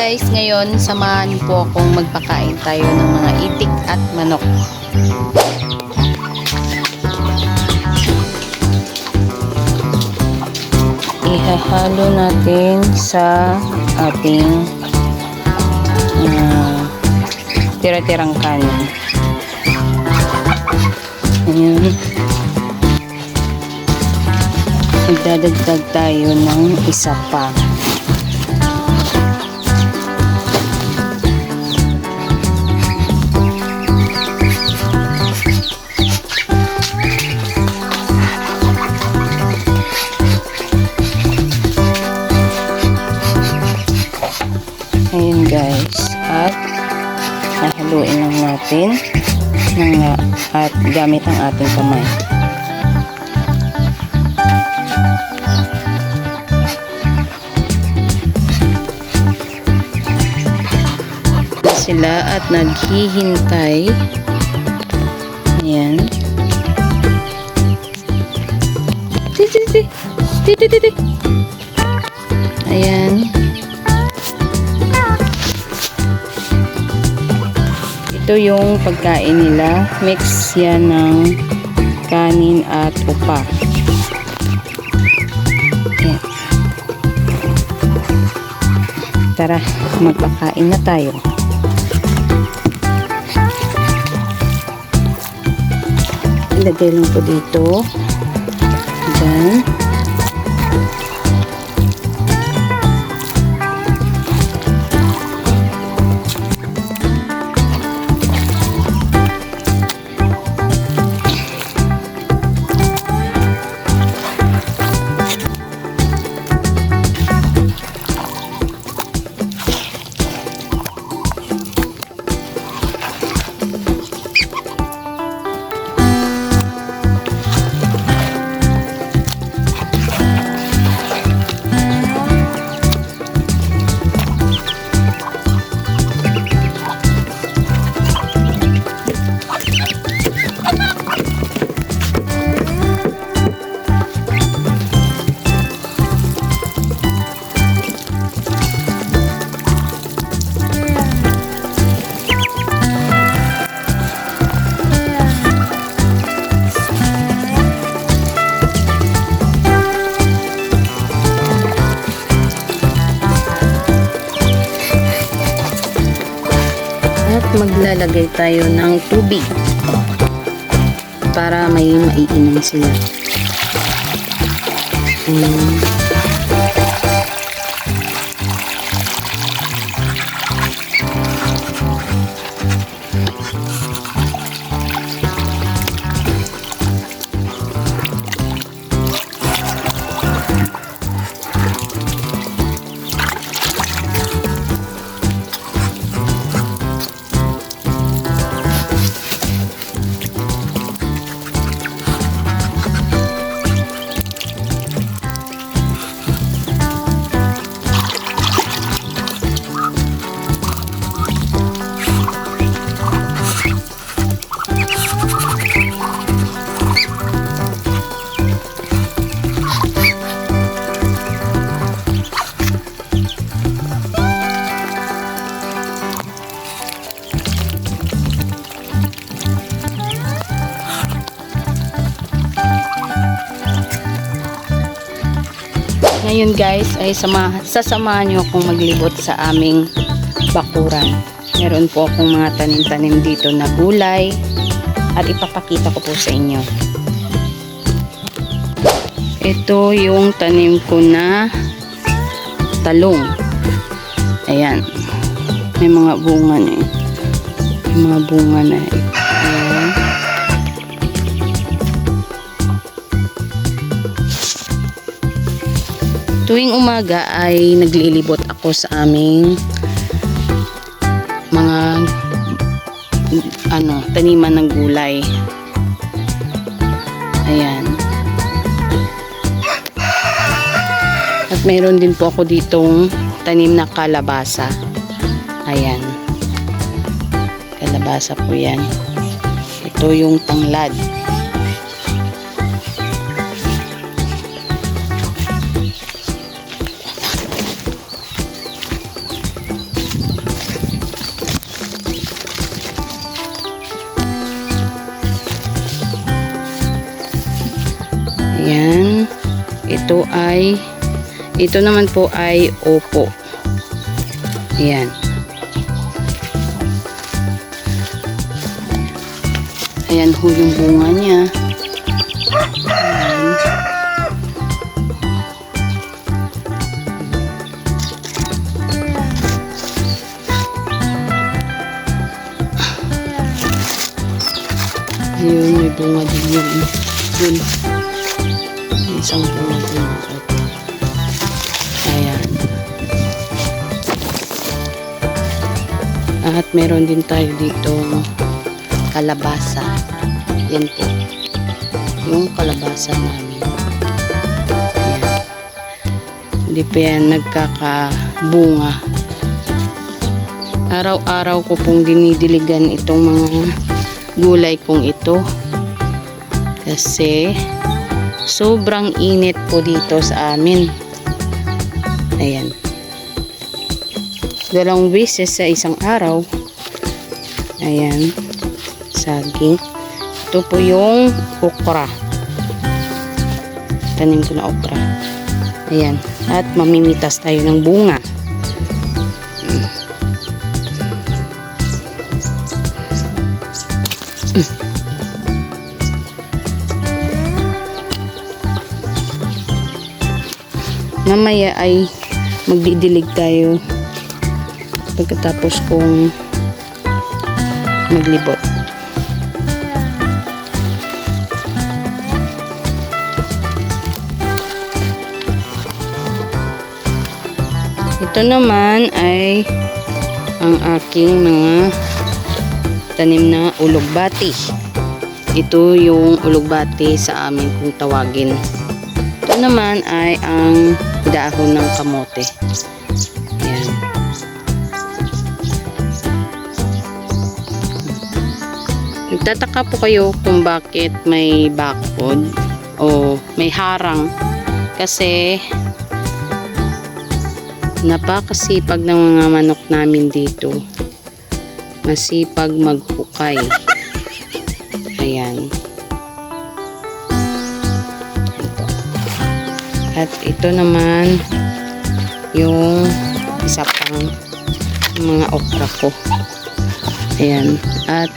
guys, ngayon samahan po akong magpakain tayo ng mga itik at manok. Ihahalo natin sa ating ah, tira-tirang kanin. Ayan. Magdadagdag tayo ng isa pa. At gamit ang ating kamay. Sila at naghihintay. Ayan. Ti, ti, ti. Ti, ti, ti, ti. Ayan. Ito yung pagkain nila. Mix yan ng kanin at upa. Tara, magpakain na tayo. Ilagay lang po dito. Diyan. Maglalagay tayo ng tubig para may maiinom sila. Ayan. Ngayon guys ay sama, sasamahan nyo akong maglibot sa aming bakuran. Meron po akong mga tanim-tanim dito na gulay at ipapakita ko po sa inyo. Ito yung tanim ko na talong. Ayan. May mga bunga na eh. May mga bunga na eh. Tuwing umaga ay naglilibot ako sa aming mga ano, taniman ng gulay. Ayan. At mayroon din po ako ditong tanim na kalabasa. Ayan. Kalabasa po yan. Ito yung tanglad. Ito ay, ito naman po ay opo. Ayan. Ayan ho yung bunga niya. Ayan. Ayun, may bunga din yun. Yun. Isang bunga din. Ayan. At meron din tayo dito kalabasa. Yan po. Yung kalabasa namin. Ayan. Hindi pa yan nagkakabunga. Araw-araw ko pong dinidiligan itong mga gulay kong ito. Kasi sobrang init po dito sa amin. Ayan. Dalawang beses sa isang araw. Ayan. Saging. Ito po yung okra. Tanim ko na okra. Ayan. At mamimitas tayo ng bunga. Mamaya ay magdidilig tayo pagkatapos kong maglibot. Ito naman ay ang aking mga tanim na ulugbati. Ito yung ulugbati sa amin kung tawagin. Ito naman ay ang dahon ng kamote. Ayan. Nagtataka po kayo kung bakit may bakod o may harang kasi napakasipag ng mga manok namin dito. Masipag magpukay. At ito naman yung isa pang mga okra ko. Ayan. At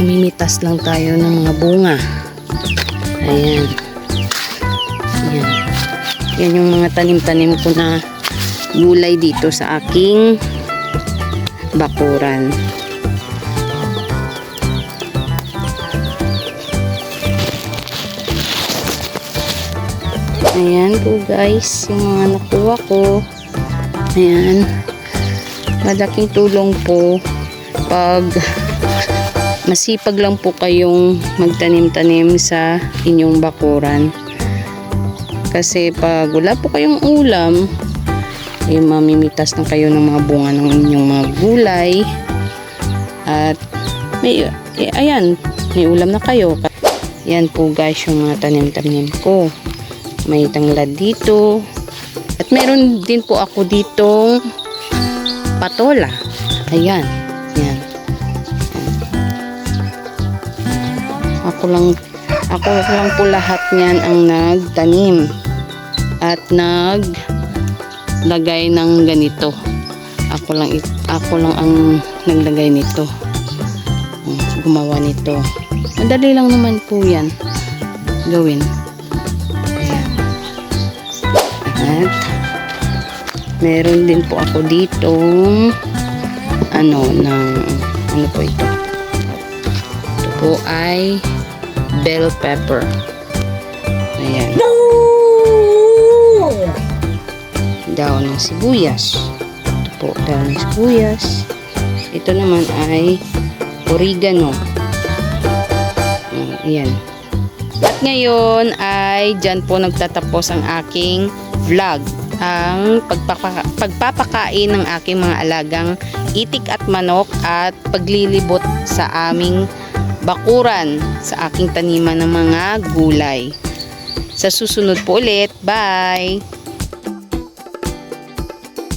Mimitas lang tayo ng mga bunga. Ayan. Ayan. Yan yung mga tanim-tanim ko na gulay dito sa aking bakuran. Ayan po guys, yung mga nakuha ko. Ayan. Malaking tulong po pag masipag lang po kayong magtanim-tanim sa inyong bakuran. Kasi pag wala po kayong ulam, ay mamimitas na kayo ng mga bunga ng inyong mga gulay. At may, eh, ayan, may ulam na kayo. Yan po guys yung mga tanim-tanim ko. May tanglad dito. At meron din po ako ditong patola. Ayan. Yan. Ako lang ako lang po lahat niyan ang nagtanim at naglagay ng ganito. Ako lang ako lang ang naglagay nito. Mm, Gumawa nito. Madali lang naman po 'yan gawin. Ayan. At meron din po ako ditong ano ng ano po ito. Ito po ay bell pepper. Ayan. Daon ng sibuyas. Ito po, daon ng sibuyas. Ito naman ay oregano. Mm, Ayan. At ngayon ay dyan po nagtatapos ang aking vlog. Ang pagpapaka- pagpapakain ng aking mga alagang itik at manok at paglilibot sa aming bakuran sa aking taniman ng mga gulay. Sa susunod po ulit. Bye!